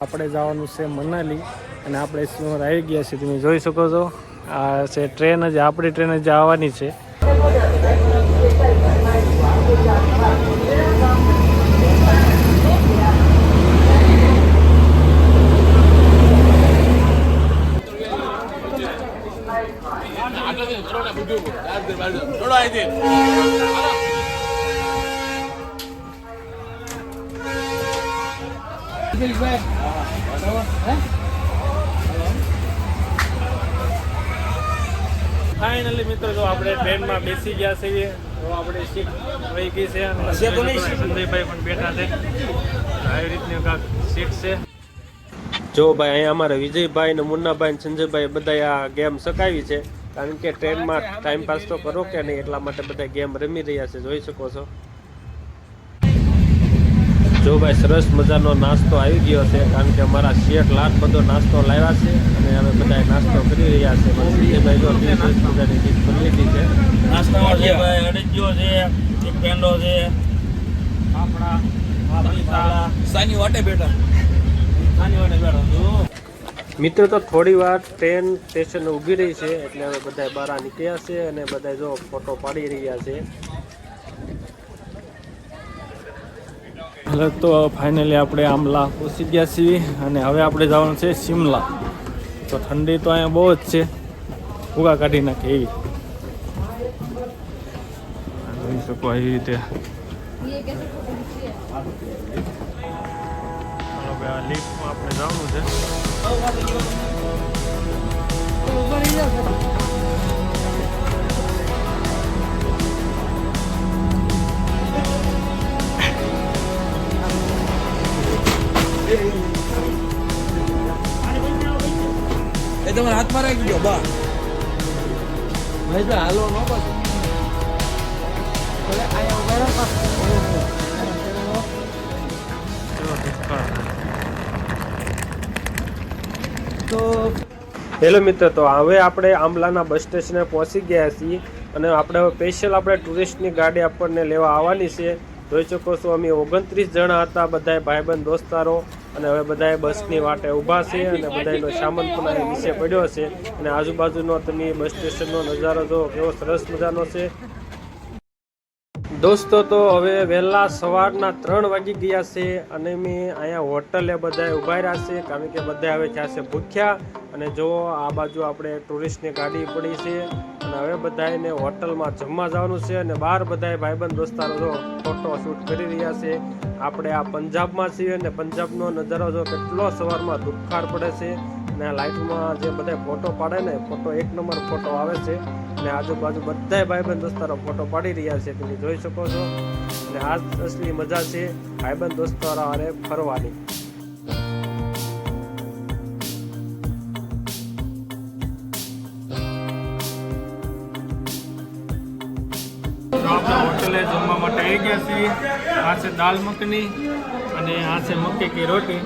આપણે જવાનું છે મનાલી અને આપણે સિંહોર આવી ગયા છીએ. તમે જોઈ શકો છો, આ છે ટ્રેન જ, આપણી ટ્રેન જ આવવાની છે. ફાઇનલી મિત્રો જો આપણે ટ્રેનમાં બેસી ગયા છીએ તો આપણે સીટ વહી ગઈ છે અને સંજયભાઈ પણ બેઠા છે. આવી રીતની કાંક સીટ છે. જો ભાઈ અહીંયા અમારે વિજયભાઈ ને મુન્નાભાઈ ને સંજયભાઈ બધા આ ગેમ સકાવી છે. કારણ કે ટ્રેનમાં ટાઈમ પાસ તો કરો કે નહીં એટલા માટે બધા ગેમ રમી રહ્યા છે જોઈ શકો છો. જો ભાઈ સરસ મજાનો નાસ્તો આવી ગયો છે કારણ કે અમારા શેઠ લાખ બધો નાસ્તો લાવ્યા છે અને અમે બધા નાસ્તો કરી રહ્યા છે. સંજયભાઈ જો સરસ મજાની લીધી છે. નાસ્તામાં છે ભાઈ અડીજો છે એક પેંડો છે આપણા સાની વાટે બેઠા. નાની વાટે બેઠો મિત્રો તો થોડી વાર ટ્રેન સ્ટેશન ઊભી રહી છે એટલે હવે બધા બહાર નીકળ્યા છે અને બધા જો ફોટો પાડી રહ્યા છે. એટલે તો ફાઇનલી આપણે આમલા પહોંચી ગયા છીએ અને હવે આપણે જવાનું છે શિમલા. તો ઠંડી તો અહીંયા બહુ જ છે. ફૂગા કાઢી નાખે એવી. જોઈ શકો એવી રીતે. આપણે જવાનું છે. એ તમારા હાથમાં રાખી દો બા. ભાઈ ભાઈ હાલો ન હેલો મિત્ર તો હવે આપણે આંબલાના બસ સ્ટેશને પહોંચી ગયા છીએ અને આપણે હવે સ્પેશિયલ આપણે ટુરિસ્ટની ગાડી આપણને લેવા આવવાની છે. જોઈ શકો છો અમે ઓગણત્રીસ જણા હતા બધાએ ભાઈબંધ દોસ્તારો. અને હવે બધાએ બસની વાટે ઊભા છે અને બધાનો સામાન પણ અહીં નીચે પડ્યો છે. અને આજુબાજુનો તમે બસ સ્ટેશનનો નજારો જો કેવો સરસ મજાનો છે. દોસ્તો, તો હવે વહેલા સવારના ત્રણ વાગી ગયા છે અને મેં અહીંયા હોટલે બધા ઊભા રહ્યા છે. કારણ કે બધા હવે ત્યાં છે ભૂખ્યા. અને જો આ બાજુ આપણે ટુરિસ્ટની ગાડી પડી છે. અને હવે બધાને હોટલમાં જમવા જવાનું છે અને બહાર બધા ભાઈબંધ દોસ્તારો ફોટો શૂટ કરી રહ્યા છે. આપણે આ પંજાબમાં છીએ અને પંજાબનો નજારો જો કેટલો સવારમાં દુખાર પડે છે. અને આ લાઇટમાં જે બધા ફોટો પાડે ને ફોટો એક નંબર ફોટો આવે છે. અને આજુબાજુ બધા ભાઈબંધ દોસ્તારો ફોટો પાડી રહ્યા છે. તમે જોઈ શકો છો. અને આ અસલી મજા છે. ભાઈબંધ દોસ્તારો હારે ફરવાની. આપણે હોટેલે જમવા માટે આવી ગયા છીએ. આ છે દાલ મખની અને આ છે મક્કી કી રોટી.